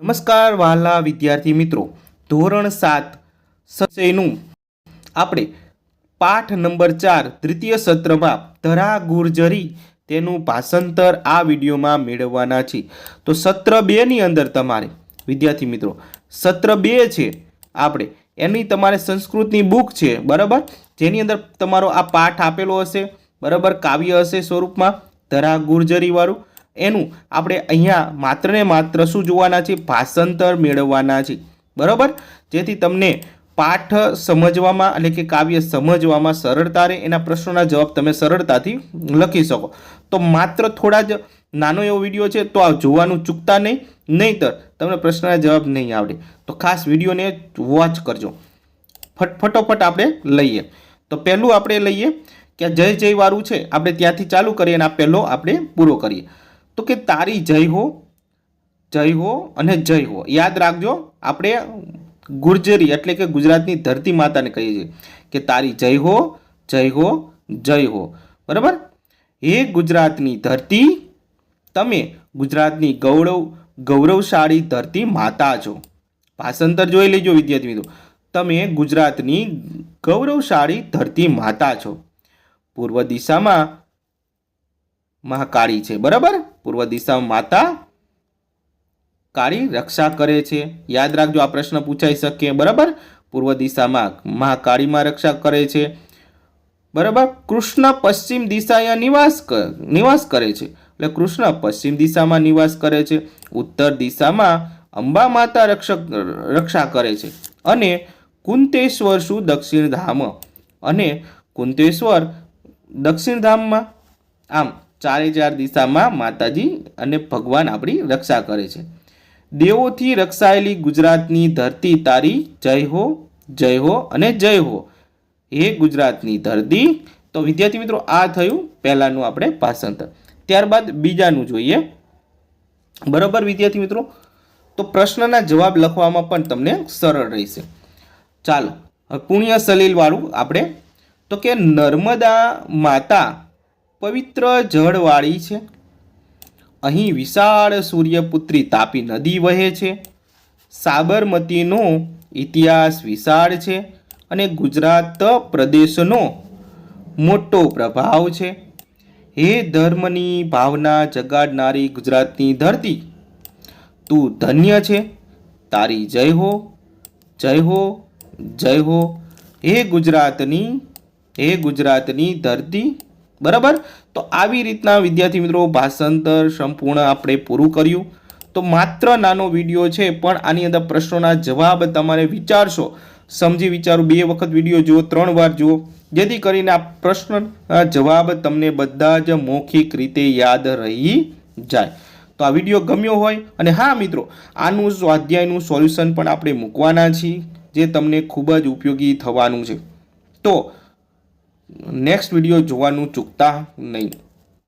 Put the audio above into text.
નમસ્કાર વહાલા વિદ્યાર્થી મિત્રો. ધોરણ સાત સચયનું આપણે પાઠ નંબર ચાર તૃતીય સત્રમાં ધરા ગુર્જરી તેનું ભાષાંતર આ વિડીયોમાં મેળવવાના છે. તો સત્ર બેની અંદર તમારે, વિદ્યાર્થી મિત્રો, સત્ર બે છે આપણે. એની તમારે સંસ્કૃતની બુક છે, બરાબર? જેની અંદર તમારો આ પાઠ આપેલો હશે, બરાબર? કાવ્ય હશે સ્વરૂપમાં ધરા ગુર્જરીવાળું એનું આપણે અહીંયા માત્ર ને માત્ર શું જોવાના છે? ભાષાંતર મેળવવાના છે. બરાબર? જેથી તમને પાઠ સમજવામાં એટલે કે કાવ્ય સમજવામાં સરળતા રહે એના પ્રશ્નોના જવાબ તમે સરળતાથી લખી શકો. તો માત્ર થોડા જ નાનો એવો વીડિયો છે તો આ જોવાનું ચૂકતા નહીં. નહીંતર તમને પ્રશ્નના જવાબ નહીં આવડે. તો ખાસ વિડીયોને વોચ કરજો. ફટ, ફટોફટ આપણે લઈએ. તો પહેલું આપણે લઈએ કે જય જય વાળું છે. આપણે ત્યાંથી ચાલુ કરીએ અને આ પહેલો આપણે પૂરો કરીએ. તો કે તારી જય હો જય હો અને જય હો. યાદ રાખજો, આપણે ગુર્જરી એટલે કે ગુજરાતની ધરતી માતાને કહીએ છીએ કે તારી જય હો જય હો જય હો. બરાબર? હે ગુજરાતની ધરતી, તમે ગુજરાતની ગૌરવ, ગૌરવશાળી ધરતી માતા છો. ભાષાંતર જોઈ લેજો વિદ્યાર્થી મિત્રો. તમે ગુજરાતની ગૌરવશાળી ધરતી માતા છો. પૂર્વ દિશામાં મહાકાળી છે. બરાબર? પૂર્વ દિશામાં માતા કાળી રક્ષા કરે છે. યાદ રાખજો, આ પ્રશ્ન પૂછાઈ શકે, બરાબર? પૂર્વ દિશામાં મહાકાળીમાં રક્ષા કરે છે. બરાબર? કૃષ્ણ પશ્ચિમ દિશાએ નિવાસ નિવાસ કરે છે. એટલે કૃષ્ણ પશ્ચિમ દિશામાં નિવાસ કરે છે. ઉત્તર દિશામાં અંબા માતા રક્ષક, રક્ષા કરે છે. અને કુંતેશ્વર શું? દક્ષિણ ધામ. અને કુંતેશ્વર દક્ષિણ ધામમાં, આમ ચારે ચાર દિશામાં માતાજી અને ભગવાન આપણી રક્ષા કરે છે. દેવોથી રક્ષાયેલી ગુજરાતની ધરતી તારી, જય હો જય હો અને જય હો. હે ગુજરાતની ધરતી. તો વિદ્યાર્થી મિત્રો, આ થયું પહેલાંનું આપણે ભાષાંતર. ત્યારબાદ બીજાનું જોઈએ. બરાબર વિદ્યાર્થી મિત્રો? તો પ્રશ્નના જવાબ લખવામાં પણ તમને સરળ રહેશે. ચાલો પુણ્ય સલીલવાળું આપણે. તો કે નર્મદા માતા પવિત્ર જળવાળી છે. અહીં વિશાળ સૂર્યપુત્રી તાપી નદી વહે છે. સાબરમતીનો ઇતિહાસ વિશાળ છે અને ગુજરાત પ્રદેશનો મોટો પ્રભાવ છે. હે ધર્મની ભાવના જગાડનારી ગુજરાતની ધરતી, તું ધન્ય છે. તારી જય હો જય હો જય હો. હે ગુજરાતની હે ગુજરાતની ધરતી. બરાબર? તો આવી રીતના વિદ્યાર્થી મિત્રો ભાષાંતર સંપૂર્ણ આપણે પૂરું કર્યું. તો માત્ર નાનો વીડિયો છે, પણ આની અંદર પ્રશ્નોના જવાબ તમારે વિચારશો. સમજી વિચારો, બે વખત વીડિયો જુઓ, ત્રણ વાર જુઓ. જેથી કરીને આ પ્રશ્નના જવાબ તમને બધા જ મૌખિક રીતે યાદ રહી જાય. તો આ વીડિયો ગમ્યો હોય, અને હા મિત્રો, આનું સ્વાધ્યાયનું સોલ્યુશન પણ આપણે મૂકવાના છીએ, જે તમને ખૂબ જ ઉપયોગી થવાનું છે. તો નેક્સ્ટ વીડિયો જોવાનું ચૂકતા નહીં.